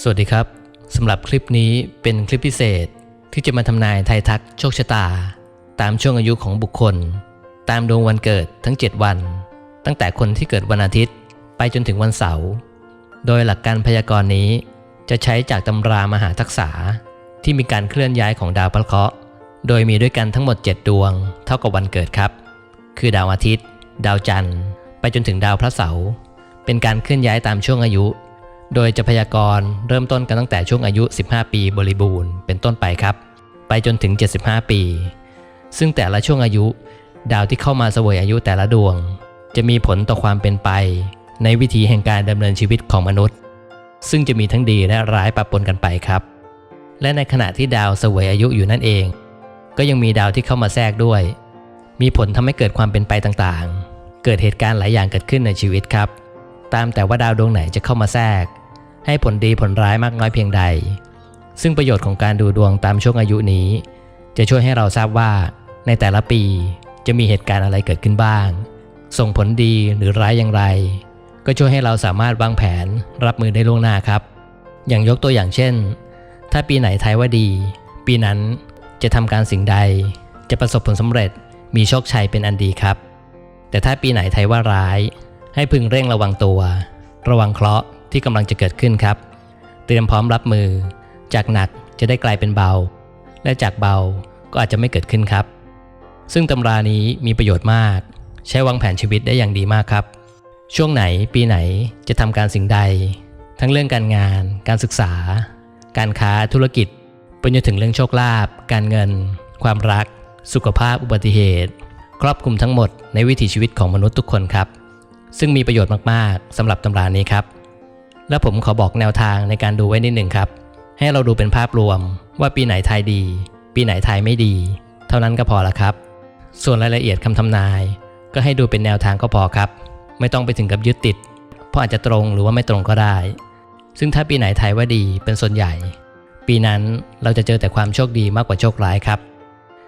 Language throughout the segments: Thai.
สวัสดีครับสำหรับคลิปนี้เป็นคลิปพิเศษที่จะมาทำนายไทยทักโชคชะตา ตามช่วงอายุของบุคคล ตามดวงวันเกิดทั้ง 7 วัน ตั้งแต่คนที่เกิดวันอาทิตย์ ไปจนถึงวันเสาร์โดยหลักการพยากรณ์นี้ จะใช้จากตำรามหาทักษะที่มีการเคลื่อนย้ายของดาวพระเคราะห์โดยมีด้วยกันทั้งหมด 7 ดวง เท่ากับวันเกิดครับ คือดาวอาทิตย์ ดาวจันทร์ ไปจนถึงดาวพระเสาร์เป็นการเคลื่อนย้ายตามช่วงอายุ โดยจะพยากรณ์เริ่มต้นกันตั้งแต่ช่วงอายุ 15 ปีบริบูรณ์เป็นต้นไปครับ ไปจนถึง 75 ปี ซึ่งแต่ละช่วงอายุ ดาวที่เข้ามาเสวยอายุแต่ละดวง จะมีผลต่อความเป็นไป ในวิถีแห่งการดำเนินชีวิตของมนุษย์ ซึ่งจะมีทั้งดีและร้ายปะปนกันไปครับ และในขณะที่ดาวเสวยอายุอยู่นั่นเอง ก็ยังมีดาวที่เข้ามาแทรกด้วย มีผลทำให้เกิดความเป็นไปต่างๆ เกิดเหตุการณ์หลายอย่างเกิดขึ้นในชีวิตครับ ตามแต่ว่าดาวดวงไหนจะเข้ามาแทรก ให้ผลดีผลร้ายมากน้อยเพียงใด ซึ่งประโยชน์ของการดูดวงตามช่วงอายุนี้ จะช่วยให้เราทราบว่า ในแต่ละปีจะมีเหตุการณ์อะไรเกิดขึ้นบ้าง ส่งผลดีหรือร้ายอย่างไร ก็ช่วยให้เราสามารถวางแผนรับมือได้ล่วงหน้าครับ อย่างยกตัวอย่างเช่น ถ้าปีไหนทายว่าดี ปีนั้นจะทำการสิ่งใด จะประสบผลสำเร็จมีโชคชัยเป็นอันดีครับ แต่ถ้าปีไหนทายว่าร้าย ให้พึงเร่งระวังตัว ระวังเคราะห์ ที่กำลังจะเกิดขึ้นครับ เตรียมพร้อมรับมือ จากหนักจะได้กลายเป็นเบา และจากเบาก็อาจจะไม่เกิดขึ้นครับ ซึ่งตำรานี้มีประโยชน์มาก ใช้วางแผนชีวิตได้อย่างดีมากครับ ช่วงไหนปีไหนจะทำการสิ่งใด ทั้งเรื่องการงาน การศึกษา การค้าธุรกิจไปจนถึงเรื่องโชคลาภการเงิน ความรัก สุขภาพอุบัติเหตุ ครอบคลุมทั้งหมดในวิถีชีวิตของมนุษย์ทุกคนครับ ซึ่งมีประโยชน์มาก ๆสำหรับตำรานี้ครับ และผมขอบอกแนวทางในการดูไว้นิดหนึ่งครับ ให้เราดูเป็นภาพรวมว่าปีไหนทายดี ปีไหนทายไม่ดี เท่านั้นก็พอละครับ ส่วนรายละเอียดคำทำนาย ก็ให้ดูเป็นแนวทางก็พอครับ ไม่ต้องไปถึงกับยึดติด เพราะอาจจะตรงหรือว่าไม่ตรงก็ได้ ซึ่งถ้าปีไหนทายว่าดีเป็นส่วนใหญ่ ปีนั้นเราจะเจอแต่ความโชคดีมากกว่าโชคร้ายครับ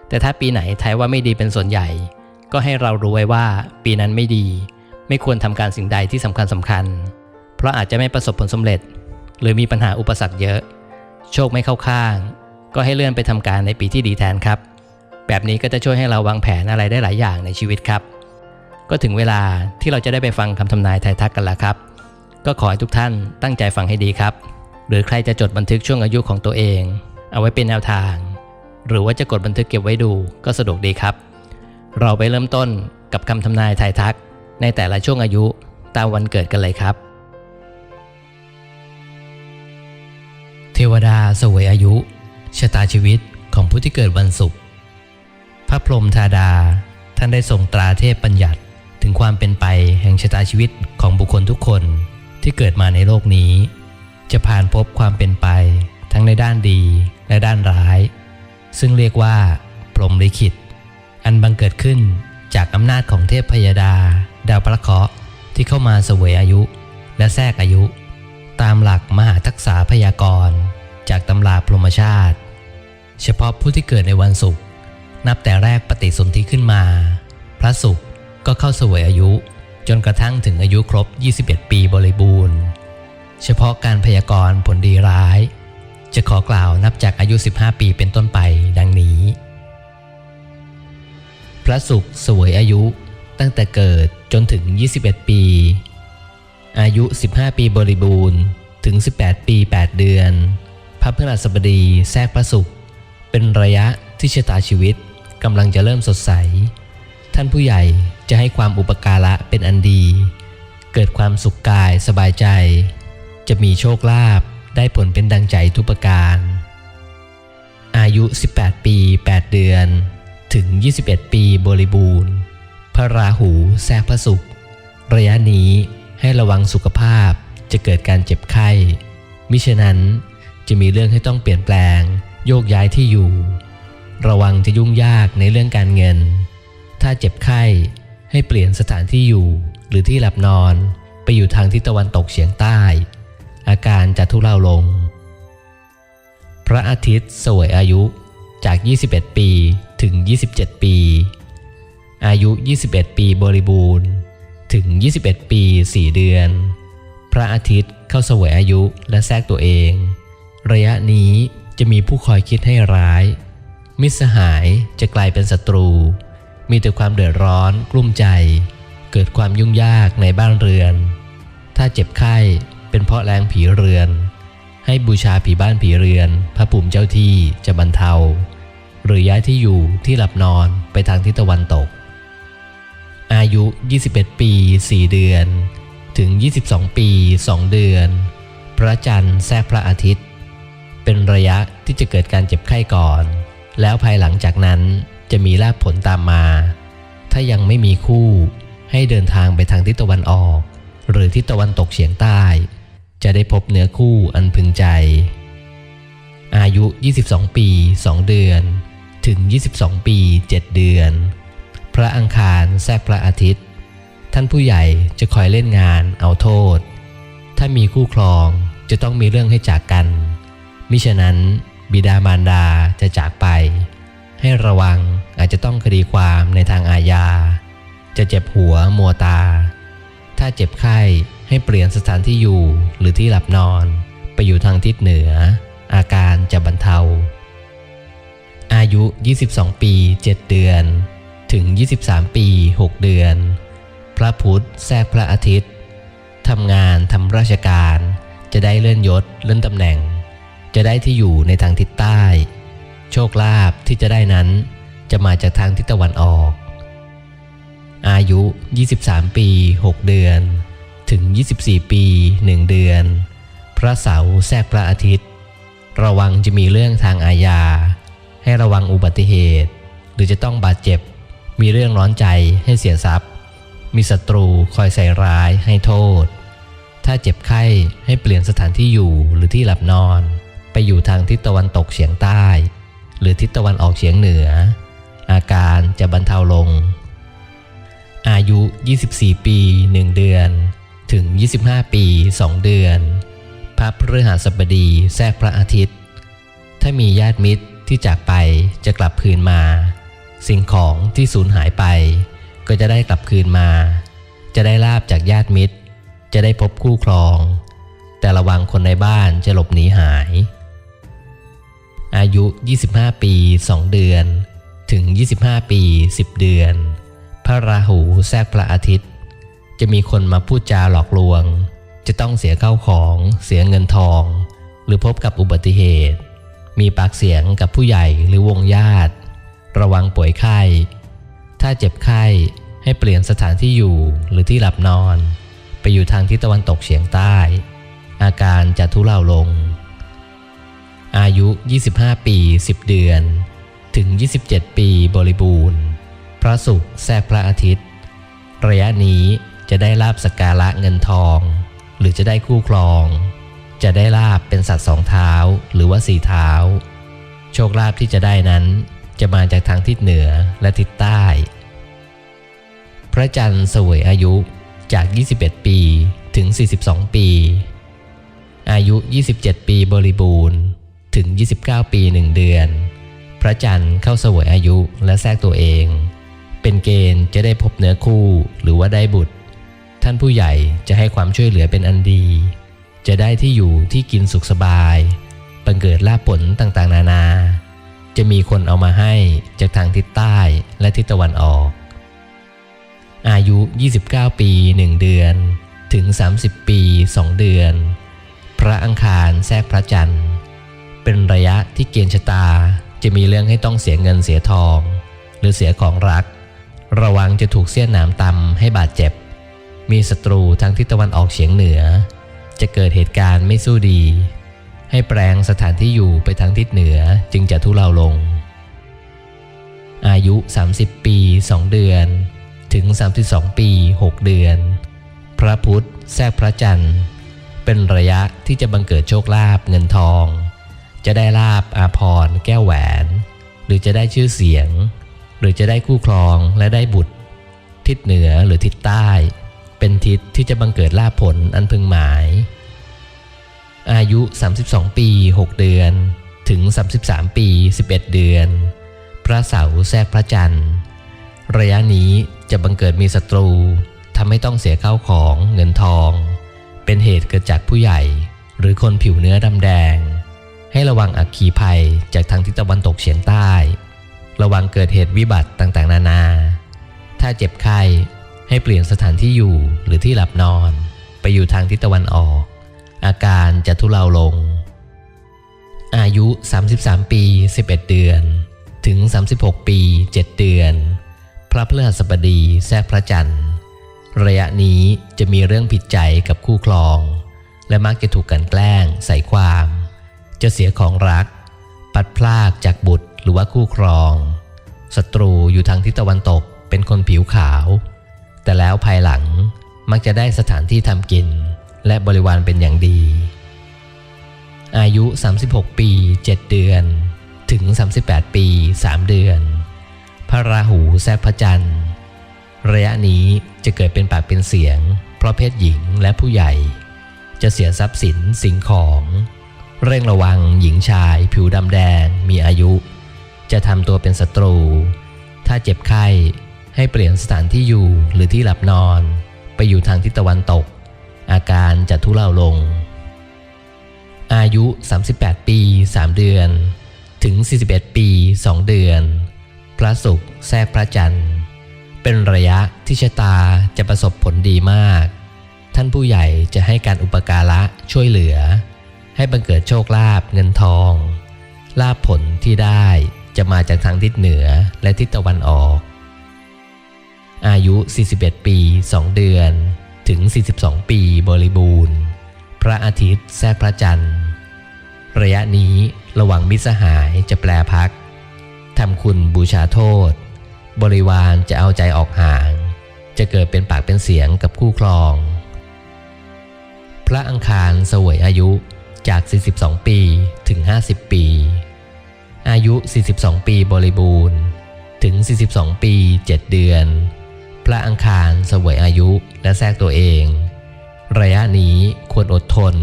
แต่ถ้าปีไหนทายว่าไม่ดีเป็นส่วนใหญ่ ก็ให้เรารู้ไว้ว่าปีนั้นไม่ดี ไม่ควรทำการสิ่งใดที่สำคัญสำคัญ ราะอาจจะไม่ประสบผลสำเร็จ หรือมีปัญหาอุปสรรคเยอะ โชคไม่เข้าข้าง ก็ให้เลื่อนไปทำการในปีที่ดีแทนครับ แบบนี้ก็จะช่วยให้เราวางแผนอะไรได้หลายอย่างในชีวิตครับ ก็ถึงเวลาที่เราจะได้ไปฟังคำทำนายทายทักกันแล้วครับ ก็ขอให้ทุกท่านตั้งใจฟังให้ดีครับ หรือใครจะจดบันทึกช่วงอายุของตัวเอง เอาไว้เป็นแนวทาง หรือว่าจะกดบันทึกเก็บไว้ดูก็สะดวกดีครับ เราไปเริ่มต้นกับคำทำนายทายทัก ในแต่ละช่วงอายุตามวันเกิดกันเลยครับ เทวดาเสวยอายุ ชะตาชีวิตของผู้ที่เกิดวันศุกร์พระพรหมธาดาท่านได้ทรงตราเทพบัญญัติถึงความเป็นไปแห่งชะตาชีวิตของบุคคลทุกคนที่เกิดมาในโลกนี้ จะผ่านพบความเป็นไปทั้งในด้านดีและด้านร้าย ซึ่งเรียกว่า พรหมลิขิต อันบังเกิดขึ้นจากอำนาจของเทพพยดา ดาวพระเคราะห์ที่เข้ามาเสวยอายุ และแทรกอายุ ตามหลักมหาทักษาพยากรณ์ จากตำราพรหมชาติ เฉพาะผู้ที่เกิดในวันศุกร์นับแต่แรกปฏิสนธิขึ้นมา พระศุกร์ก็เข้าสวยอายุ จนกระทั่งถึงอายุครบ 21 ปีบริบูรณ์ เฉพาะการพยากรณ์ผลดีร้าย จะขอกล่าวนับจากอายุ 15 ปีเป็นต้นไปดังนี้ พระศุกร์สวยอายุตั้งแต่เกิดจนถึง 21 ปี อายุ 15 ปีบริบูรณ์ ถึง 18 ปี 8 เดือน พระพฤหัสบดีแทรกพระศุกร์เป็นระยะที่ชะตาชีวิตกำลังจะเริ่มสดใส ท่านผู้ใหญ่จะให้ความอุปการะเป็นอันดี เกิดความสุขกายสบายใจ จะมีโชคลาภได้ผลเป็นดังใจทุกประการ อายุ 18 ปี 8 เดือน ถึง 21 ปีบริบูรณ์ พระราหูแทรกพระศุกร์ระยะนี้ ให้ระวังสุขภาพจะเกิดการเจ็บไข้ มิฉะนั้นจะมีเรื่องให้ต้องเปลี่ยนแปลง โยกย้ายที่อยู่ ระวังจะยุ่งยากในเรื่องการเงิน ถ้าเจ็บไข้ให้เปลี่ยนสถานที่อยู่หรือที่หลับนอนไปอยู่ทางทิศตะวันตกเฉียงใต้ อาการจะทุเลาลง พระอาทิตย์สวยอายุจาก 21 ปีถึง 27 ปี อายุ 21 ปีบริบูรณ์ ถึง 21 ปี 4 เดือน พระอาทิตย์เข้าสวยอายุและแทรกตัวเอง ระยะนี้จะมีผู้คอยคิดให้ร้าย มิตรสหายจะกลายเป็นศัตรู มีแต่ความเดือดร้อนกลุ้มใจ เกิดความยุ่งยากในบ้านเรือน ถ้าเจ็บไข้เป็นเพราะแรงผีเรือน ให้บูชาผีบ้านผีเรือน พระภูมิเจ้าที่จะบรรเทา หรือย้ายที่อยู่ที่หลับนอนไปทางทิศตะวันตก อายุ 21 ปี 4 เดือน ถึง 22 ปี 2 เดือน พระจันทร์แทรกพระอาทิตย์ เป็นระยะที่จะเกิดการเจ็บไข้ก่อน แล้วภายหลังจากนั้นจะมีลาภผลตามมา ถ้ายังไม่มีคู่ให้เดินทางไปทางทิศตะวันออก หรือทิศตะวันตกเฉียงใต้ จะได้พบเนื้อคู่อันพึงใจ อายุ 22 ปี 2 เดือน ถึง 22 ปี 7 เดือน พระอังคารแทรกพระอาทิตย์ ท่านผู้ใหญ่จะคอยเล่นงานเอาโทษ ถ้ามีคู่ครองจะต้องมีเรื่องให้จากกัน มิฉะนั้นบิดามารดาจะจากไป ให้ระวังอาจจะต้องคดีความในทางอาญา จะเจ็บหัวมัวตา ถ้าเจ็บไข้ให้เปลี่ยนสถานที่อยู่หรือที่หลับนอน ไปอยู่ทางทิศเหนือ อาการจะบรรเทา อายุ 22 ปี 7 เดือน ถึง 23 ปี 6 เดือน พระพุธแทรกพระอาทิตย์ทำงานทำราชการ จะได้เลื่อนยศเลื่อนตำแหน่ง จะได้ที่อยู่ในทางทิศใต้ โชคลาภที่จะได้นั้น จะมาจากทางทิศตะวันออก อายุ 23 ปี 6 เดือน ถึง 24 ปี 1 เดือน พระเสาร์แทรกพระอาทิตย์ ระวังจะมีเรื่องทางอาญา ให้ระวังอุบัติเหตุ หรือจะต้องบาดเจ็บ มีเรื่องร้อนใจให้เสียทรัพย์ มีศัตรูคอยใส่ร้ายให้โทษ ถ้าเจ็บไข้ให้เปลี่ยนสถานที่อยู่หรือที่หลับนอน ไปอยู่ทางทิศตะวันตกเฉียงใต้ หรือทิศตะวันออกเฉียงเหนือ อาการจะบรรเทาลง อายุ 24 ปี 1 เดือน ถึง 25 ปี 2 เดือน พระพฤหัสบดีแทรกพระอาทิตย์ ถ้ามีญาติมิตรที่จากไปจะกลับคืนมา สิ่งของที่สูญหายไป ก็จะได้กลับคืนมา จะได้ลาบจากญาติมิตร จะได้พบคู่ครอง แต่ระวังคนในบ้านจะหลบหนีหาย อายุ 25 ปี 2 เดือน ถึง 25 ปี 10 เดือน พระราหูแทรกพระอาทิตย์ จะมีคนมาพูดจาหลอกลวง จะต้องเสียเข้าของ เสียเงินทอง หรือพบกับอุบัติเหตุ มีปากเสียงกับผู้ใหญ่หรือวงญาติ ระวังป่วยไข้ ถ้าเจ็บไข้ให้เปลี่ยนสถานที่อยู่หรือที่หลับนอน ไปอยู่ทางทิศตะวันตกเฉียงใต้ อาการจะทุเลาลง อายุ 25 ปี 10 เดือน ถึง 27 ปีบริบูรณ์ พระศุกร์แทรกพระอาทิตย์ ระยะนี้จะได้ลาบสกการะเงินทอง หรือจะได้คู่ครอง จะได้ลาบเป็นสัตว์สองเท้าหรือว่าสี่เท้า โชคลาภที่จะได้นั้น จะมาจากทางทิศเหนือและทิศใต้ พระจันทร์เสวยอายุจาก 21 ปีถึง 42 ปี อายุ 27 ปีบริบูรณ์ถึง 29 ปี 1 เดือน พระจันทร์เข้าเสวยอายุและแทรกตัวเอง เป็นเกณฑ์จะได้พบเนื้อคู่หรือว่าได้บุตร ท่านผู้ใหญ่จะให้ความช่วยเหลือเป็นอันดี จะได้ที่อยู่ที่กินสุขสบาย บังเกิดลาผลต่างๆ นานา จะมีคนเอามาให้จากทางทิศใต้และทิศตะวันออก อายุ 29 ปี 1 เดือน ถึง 30 ปี 2 เดือน พระอังคารแทรกพระจันทร์ เป็นระยะที่เกณฑ์ชะตาจะมีเรื่องให้ต้องเสียเงินเสียทอง หรือเสียของรัก ระวังจะถูกเสี้ยนหนามตำให้บาดเจ็บ มีศัตรูทางทิศตะวันออกเฉียงเหนือ จะเกิดเหตุการณ์ไม่สู้ดี ให้แปลงสถานที่อยู่ไปทางทิศเหนือจึงจะทุเลาลง อายุ 30 ปี 2 เดือน ถึง 32 ปี 6 เดือน พระพุธแทรกพระจันทร์ เป็นระยะที่จะบังเกิดโชคลาภเงินทอง จะได้ลาบอาพรณ์แก้วแหวน หรือจะได้ชื่อเสียง หรือจะได้คู่ครองและได้บุตร ทิศเหนือหรือทิศใต้ เป็นทิศที่จะบังเกิดลาภผลอันพึงหมาย อายุ 32 ปี 6 เดือน ถึง 33 ปี 11 เดือน พระเสาร์แทรกพระจันทร์ ระยะนี้จะบังเกิดมีศัตรูทำให้ต้องเสียข้าวของเงินทอง เป็นเหตุเกิดจากผู้ใหญ่ หรือคนผิวเนื้อดำแดง ให้ระวังอัคคีภัยจากทางทิศตะวันตกเฉียงใต้ ระวังเกิดเหตุวิบัติต่างๆ นานา ถ้าเจ็บไข้ให้เปลี่ยนสถานที่อยู่หรือที่หลับนอน ไปอยู่ทางทิศตะวันออก อาการจะทุเลาลง อายุ 33 ปี 11 เดือน ถึง 36 ปี 7 เดือน พระพฤหัสบดีแทรกพระจันทร์ ระยะนี้จะมีเรื่องผิดใจกับคู่ครอง และมักจะถูกกันแกล้งใส่ความ จะเสียของรัก ปัดพลากจากบุตรหรือว่าคู่ครองศัตรูอยู่ทางทิศตะวันตกเป็นคนผิวขาว แต่แล้วภายหลังมักจะได้สถานที่ทำกิน และบริวารเป็นอย่างดี อายุ 36 ปี 7 เดือน ถึง 38 ปี 3 เดือน พระราหูแทรกพระจันทร์ ระยะนี้จะเกิดเป็นปากเป็นเสียง เพราะเพศหญิงและผู้ใหญ่ จะเสียทรัพย์สินสิ่งของ เร่งระวังหญิงชาย ผิวดำแดง มีอายุ จะทำตัวเป็นศัตรู ถ้าเจ็บไข้ให้เปลี่ยนสถานที่อยู่หรือที่หลับนอน ไปอยู่ทางทิศตะวันตก อาการจะทุเลาลง อายุ 38 ปี 3 เดือน ถึง 41 ปี 2 เดือน พระศุกร์แทรกพระจันทร์ เป็นระยะที่ชะตาจะประสบผลดีมาก ท่านผู้ใหญ่จะให้การอุปการะช่วยเหลือ ให้บังเกิดโชคลาภเงินทอง ลาภผลที่ได้จะมาจากทางทิศเหนือและทิศตะวันออก อายุ 41 ปี 2 เดือน ถึง 42 ปีบริบูรณ์ พระอาทิตย์แทรกพระจันทร์ ระยะนี้ระหว่างมิสหายจะแปลพักทำคุณบูชาโทษ บริวารจะเอาใจออกห่าง จะเกิดเป็นปากเป็นเสียงกับคู่ครอง พระอังคารสวยอายุจาก 42 ปีถึง 50 ปี อายุ 42 ปีบริบูรณ์ ถึง 42 ปี 7 เดือน พระอังคารเสวยอายุและแทรกตัวเอง ระยะนี้ควรอดทน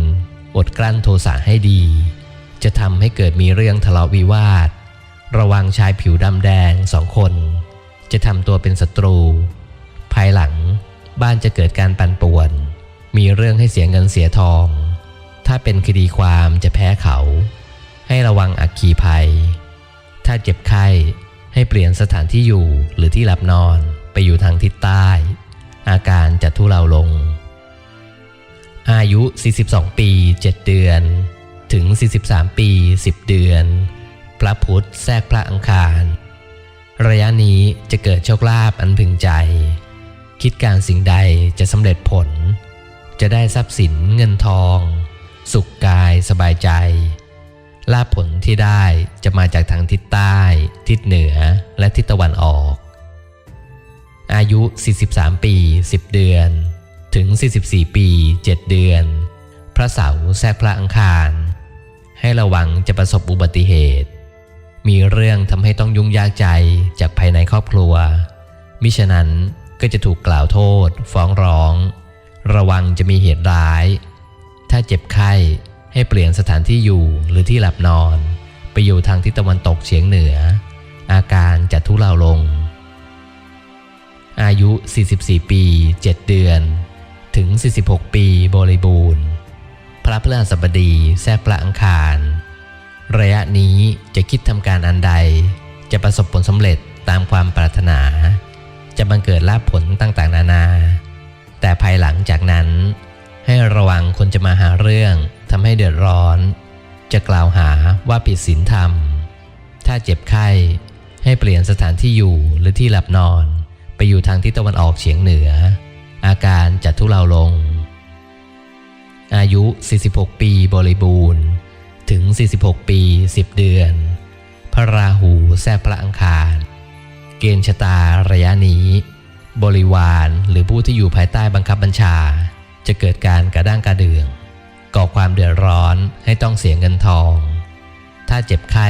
อดกลั้นโทสะให้ดี จะทำให้เกิดมีเรื่องทะเลาะวิวาท ระวังชายผิวดำแดงสองคน จะทำตัวเป็นศัตรู ภายหลังบ้านจะเกิดการปั่นป่วน มีเรื่องให้เสียเงินเสียทอง ถ้าเป็นคดีความจะแพ้เขา ให้ระวังอักขีภัย ถ้าเจ็บไข้ให้เปลี่ยนสถานที่อยู่หรือที่หลับนอน ไปอยู่ทางทิศใต้ อาการจะทุเลาลง อายุ 42 ปี 7 เดือน ถึง 43 ปี 10 เดือน พระพุธแทรกพระอังคาร ระยะนี้จะเกิดโชคลาภอันพึงใจ คิดการสิ่งใดจะสำเร็จผล จะได้ทรัพย์สินเงินทอง สุขกายสบายใจลาภผลที่ได้จะมาจากทางทิศใต้ ทิศเหนือและทิศตะวันออก อายุ 43 ปี 10 เดือน ถึง 44 ปี 7 เดือน พระเสาร์แทรกพระอังคาร ให้ระวังจะประสบอุบัติเหตุ มีเรื่องทำให้ต้องยุ่งยากใจจากภายในครอบครัว มิฉะนั้นก็จะถูกกล่าวโทษ ฟ้องร้อง ระวังจะมีเหตุร้าย ถ้าเจ็บไข้ให้เปลี่ยนสถานที่อยู่หรือที่หลับนอน ไปอยู่ทางทิศตะวันตกเฉียงเหนือ อาการจะทุเลาลง อายุ 44 ปี 7 เดือน ถึง 46 ปีบริบูรณ์ พระพฤหัสบดีแทรกพระอังคาร ระยะนี้จะคิดทำการอันใด จะประสบผลสำเร็จตามความปรารถนา จะบังเกิดลาภผลต่างๆ นานา แต่ภายหลังจากนั้น ให้ระวังคนจะมาหาเรื่องทำให้เดือดร้อน จะกล่าวหาว่าผิดศีลธรรม ถ้าเจ็บไข้ให้เปลี่ยนสถานที่อยู่หรือที่หลับนอน ไปอยู่ทางทิศตะวันออกเฉียงเหนือ อาการจะทุเลาลง อายุ 46 ปีบริบูรณ์ ถึง 46 ปี 10 เดือน พระราหูแทรกพระอังคาร เกณฑ์ชะตาระยะนี้ บริวารหรือผู้ที่อยู่ภายใต้บังคับบัญชา จะเกิดการกระด้างกระเดือง ก่อความเดือดร้อนให้ต้องเสียเงินทอง ถ้าเจ็บไข้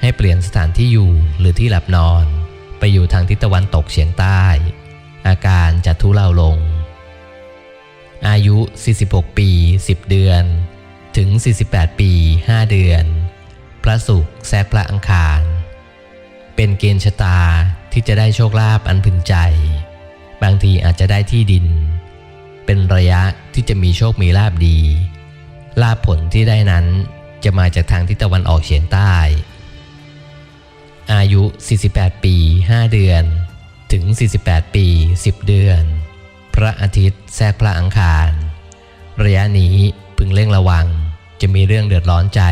ให้เปลี่ยนสถานที่อยู่หรือที่หลับนอน ไปอยู่ทางทิศตะวันตกเฉียงใต้ อาการจะทุเลาลง อายุ 46 ปี 10 เดือน ถึง 48 ปี 5 เดือน พระศุกร์แทรกพระอังคาร เป็นเกณฑ์ชะตาที่จะได้โชคลาภอันพึงใจ บางทีอาจจะได้ที่ดิน เป็นระยะที่จะมีโชคมีลาบดี ลาบผลที่ได้นั้นจะมาจากทางทิศตะวันออกเฉียงใต้ อายุ 48 ปี 5 เดือน ถึง 48 ปี 10 เดือน พระอาทิตย์แทรกพระอังคาร ระยะนี้พึงเร่งระวัง จะมีเรื่องเดือดร้อนใจ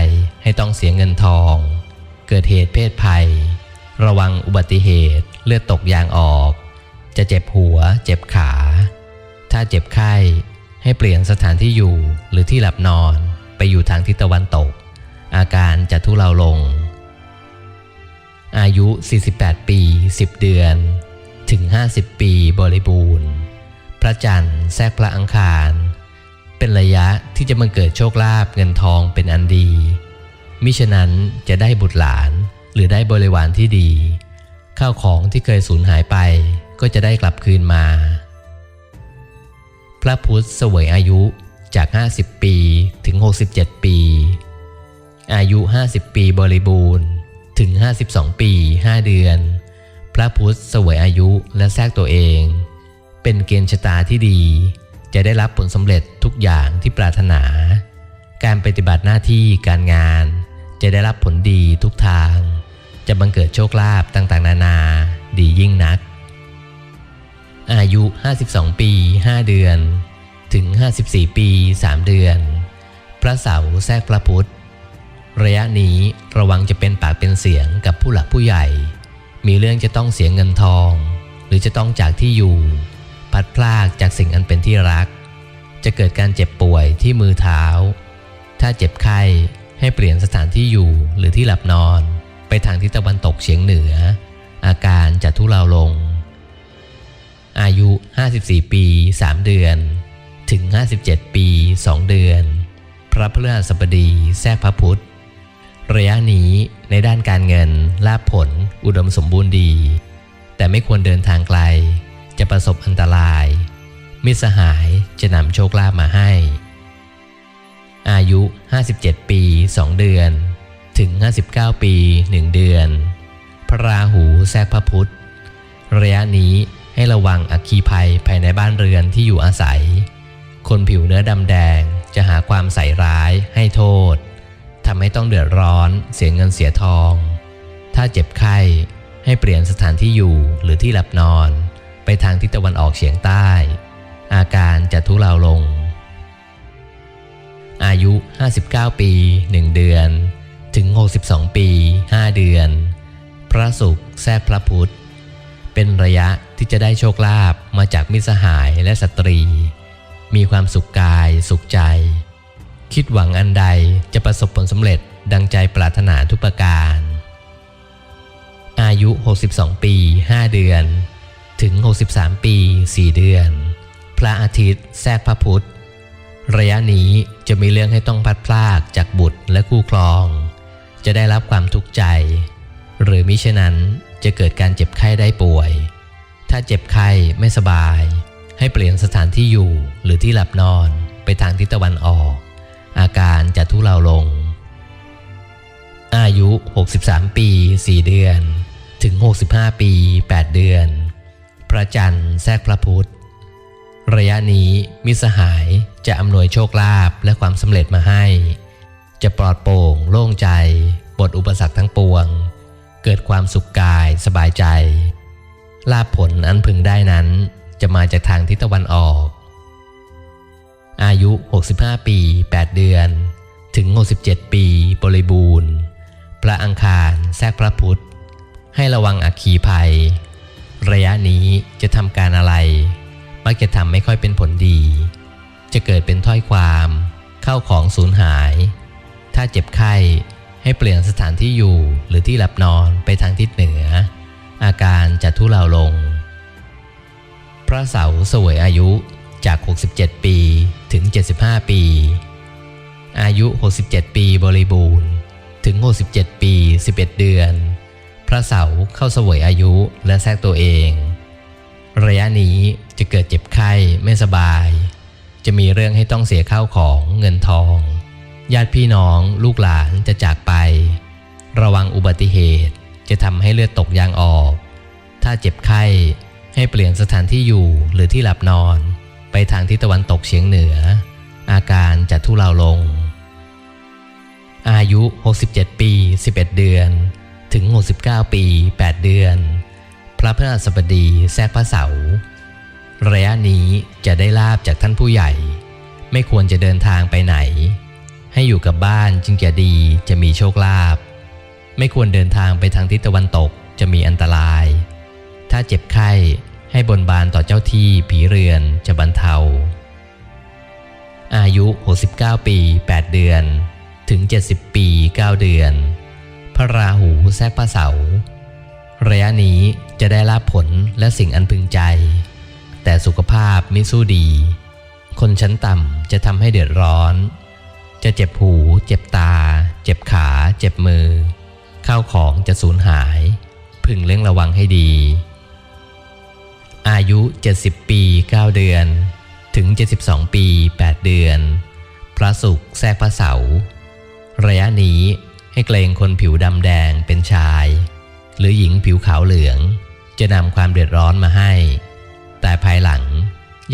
ให้ต้องเสียเงินทอง เกิดเหตุเพศภัย ระวังอุบัติเหตุเลือดตกยางออก จะเจ็บหัว เจ็บขา ถ้าเจ็บไข้ให้เปลี่ยนสถานที่อยู่หรือที่หลับนอนไปอยู่ทางทิศตะวันตก อาการจะทุเลาลง อายุ 48 ปี 10 เดือน ถึง 50 ปีบริบูรณ์ พระจันทร์แทรกพระอังคาร เป็นระยะที่จะมาเกิดโชคลาภเงินทองเป็นอันดี มิฉะนั้นจะได้บุตรหลานหรือได้บริวารที่ดี ข้าวของที่เคยสูญหายไปก็จะได้กลับคืนมา พระพุทธเสวยอายุจาก 50 ปีถึง 67 ปี อายุ 50 ปีบริบูรณ์ ถึง 52 ปี 5 เดือน พระพุทธสวยอายุและแทรกตัวเอง เป็นเกณฑ์ชะตาที่ดี จะได้รับผลสำเร็จทุกอย่างที่ปรารถนา การปฏิบัติหน้าที่การงาน จะได้รับผลดีทุกทาง จะบังเกิดโชคลาภต่างๆ นานา ดียิ่งนัก อายุ 52 ปี 5 เดือน ถึง 54 ปี 3 เดือน พระเสาแทรกพระพุทธ ระยะนี้ระวังจะเป็นปากเป็นเสียงกับผู้หลักผู้ใหญ่ มีเรื่องจะต้องเสียเงินทอง หรือจะต้องจากที่อยู่ พัดพลากจากสิ่งอันเป็นที่รัก จะเกิดการเจ็บป่วยที่มือเท้า ถ้าเจ็บไข้ให้เปลี่ยนสถานที่อยู่หรือที่หลับนอน ไปทางทิศตะวันตกเฉียงเหนือ อาการจะทุเลาลง อายุ 54 ปี 3 เดือน ถึง 57 ปี 2 เดือน พระพฤหัสบดีแทรกพระพุธ ระยะนี้ในด้านการเงินลาภผล อุดมสมบูรณ์ดี แต่ไม่ควรเดินทางไกล จะประสบอันตราย มิสหายจะนำโชคลาภมาให้ อายุ 57 ปี 2 เดือน ถึง 59 ปี 1 เดือน พระราหูแทรกพระพุธระยะนี้ให้ระวังอัคคีภัยภายในบ้านเรือนที่อยู่อาศัย คนผิวเนื้อดำแดงจะหาความใส่ร้ายให้โทษ ทำให้ต้องเดือดร้อนเสียเงินเสียทอง ถ้าเจ็บไข้ให้เปลี่ยนสถานที่อยู่หรือที่หลับนอน ไปทางทิศตะวันออกเฉียงใต้ อาการจะทุเลาลง อายุ 59 ปี 1 เดือน ถึง 62 ปี 5 เดือน พระศุกร์แทรกพระพุธเป็นระยะที่จะได้โชคลาภมาจากมิตรสหายและสตรี มีความสุขกายสุขใจ คิดหวังอันใดจะประสบผลสำเร็จดังใจปรารถนาทุกประการ อายุ 62 ปี 5 เดือน ถึง 63 ปี 4 เดือน พระอาทิตย์แทรกพระพุธ ระยะนี้จะมีเรื่องให้ต้องพัดพลากจากบุตรและคู่ครอง จะได้รับความทุกข์ใจ หรือมิฉะนั้นจะเกิดการเจ็บไข้ได้ป่วย ถ้าเจ็บไข้ไม่สบาย ให้เปลี่ยนสถานที่อยู่หรือที่หลับนอนไปทางทิศตะวันออก อาการจะทุเลาลง อายุ 63 ปี 4 เดือน ถึง 65 ปี 8 เดือน พระจันทร์แทรกพระพุธ ระยะนี้มิสหายจะอำนวยโชคลาภและความสำเร็จมาให้ จะปลอดโปร่งโล่งใจบทอุปสรรคทั้งปวง เกิดความสุขกายสบายใจลาภผลอันพึงได้นั้นจะมาจากทางทิศตะวันออก อายุ 65 ปี 8 เดือน ถึง 67 ปี บริบูรณ์ พระอังคารแทรกพระพุธให้ระวังอัคคีภัย ระยะนี้จะทำการอะไร มักจะทำไม่ค่อยเป็นผลดี จะเกิดเป็นถ้อยความ เข้าของสูญหาย ถ้าเจ็บไข้ให้เปลี่ยนสถานที่อยู่หรือที่หลับนอนไปทางทิศเหนือ อาการจะทุเลาลง พระเสาร์เสวยอายุ จาก 67 ปีถึง 75 ปี อายุ 67 ปีบริบูรณ์ ถึง 67 ปี 11 เดือน พระเสาร์เข้าเสวยอายุและแทรกตัวเอง ระยะนี้จะเกิดเจ็บไข้ไม่สบาย จะมีเรื่องให้ต้องเสียข้าวของเงินทอง ญาติพี่น้องลูกหลานจะจากไป ระวังอุบัติเหตุจะทำให้เลือดตกยางออก ถ้าเจ็บไข้ให้เปลี่ยนสถานที่อยู่หรือที่หลับนอน ไปทางทิศตะวันตกเฉียงเหนือ อาการจะทุเลาลง อายุ 67 ปี 11 เดือน ถึง 69 ปี 8 เดือน พระพฤหัสบดีแทรกพระเสาร์ระยะนี้จะได้ลาบจากท่านผู้ใหญ่ ไม่ควรจะเดินทางไปไหน ให้อยู่กับบ้านจึงจะดีจะมีโชคลาภไม่ควรเดินทางไปทางทิศตะวันตกจะมีอันตราย ถ้าเจ็บไข้ ให้บนบานต่อเจ้าที่ผีเรือนจะบรรเทา อายุ 69 ปี 8 เดือน ถึง 70 ปี 9 เดือน พระราหูแทรกพระเสา ระยะนี้จะได้รับผลและสิ่งอันพึงใจ แต่สุขภาพไม่สู้ดี คนชั้นต่ำจะทำให้เดือดร้อน จะเจ็บหู เจ็บตา เจ็บขา เจ็บมือ ข้าวของจะสูญหาย พึงเล่งระวังให้ดี อายุ 70 ปี 9 เดือน ถึง 72 ปี 8 เดือน พระศุกร์แทรกพระเสาร์ระยะนี้ให้เกรงคนผิวดำแดงเป็นชาย หรือหญิงผิวขาวเหลือง จะนำความเดือดร้อนมาให้ แต่ภายหลัง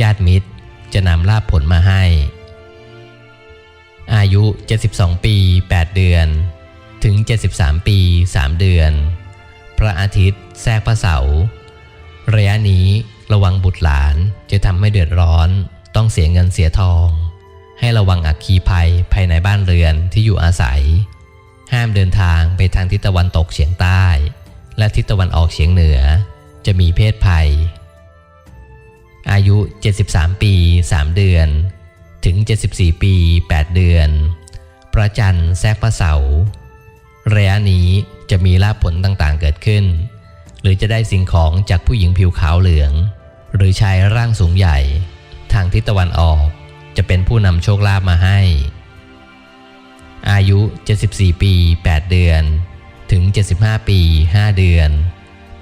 ญาติมิตรจะนำลาภผลมาให้ อายุ 72 ปี 8 เดือน ถึง 73 ปี 3 เดือน พระอาทิตย์แทรกพระเสาร์ ระยะนี้ระวังบุตรหลานจะทำให้เดือดร้อน ต้องเสียเงินเสียทอง ให้ระวังอัคคีภัยภายในบ้านเรือนที่อยู่อาศัย ห้ามเดินทางไปทางทิศตะวันตกเฉียงใต้ และทิศตะวันออกเฉียงเหนือ จะมีเพศภัย อายุ 73 ปี 3 เดือน ถึง 74 ปี 8 เดือน พระจันทร์แทรกพระเสาระยะนี้จะมีลาภผลต่างๆเกิดขึ้น หรือจะได้สิ่งของจากผู้หญิงผิวขาวเหลือง หรือชายร่างสูงใหญ่ ทางทิศตะวันออกจะเป็นผู้นำโชคลาภมาให้ อายุ 74 ปี 8 เดือน ถึง 75 ปี 5 เดือน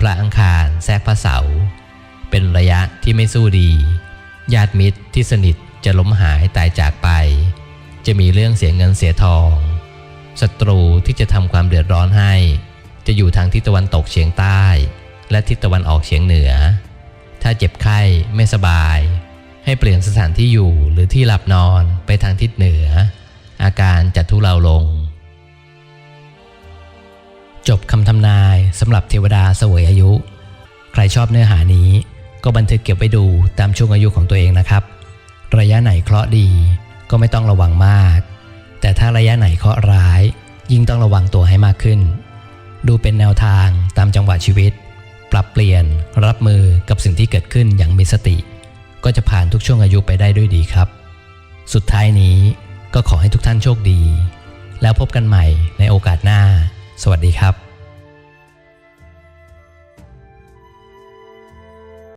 พระอังคารแทรกพระเสาร์เป็นระยะที่ไม่สู้ดี ญาติมิตรที่สนิทจะล้มหายตายจากไป จะมีเรื่องเสียเงินเสียทองศัตรูที่จะทำความเดือดร้อนให้ จะอยู่ทางทิศตะวันตกเฉียงใต้ และทิศตะวันออกเฉียงเหนือ ถ้าเจ็บไข้ไม่สบาย ให้เปลี่ยนสถานที่อยู่หรือที่หลับนอนไปทางทิศเหนือ อาการจะทุเลาลง จบคำทำนายสำหรับเทวดาเสวยอายุ ใครชอบเนื้อหานี้ ก็บันทึกเก็บไว้ดูตามช่วงอายุของตัวเองนะครับ ระยะไหนเคราะห์ดีก็ไม่ต้องระวังมาก แต่ถ้าระยะไหนเคราะห์ร้าย ยิ่งต้องระวังตัวให้มากขึ้น ดูเป็นแนวทางตามจังหวะชีวิต ปรับเปลี่ยน รับมือกับสิ่งที่เกิดขึ้นอย่างมีสติ ก็จะผ่านทุกช่วงอายุไปได้ด้วยดีครับ สุดท้ายนี้ก็ขอให้ทุกท่านโชคดี แล้วพบกันใหม่ในโอกาสหน้า สวัสดีครับ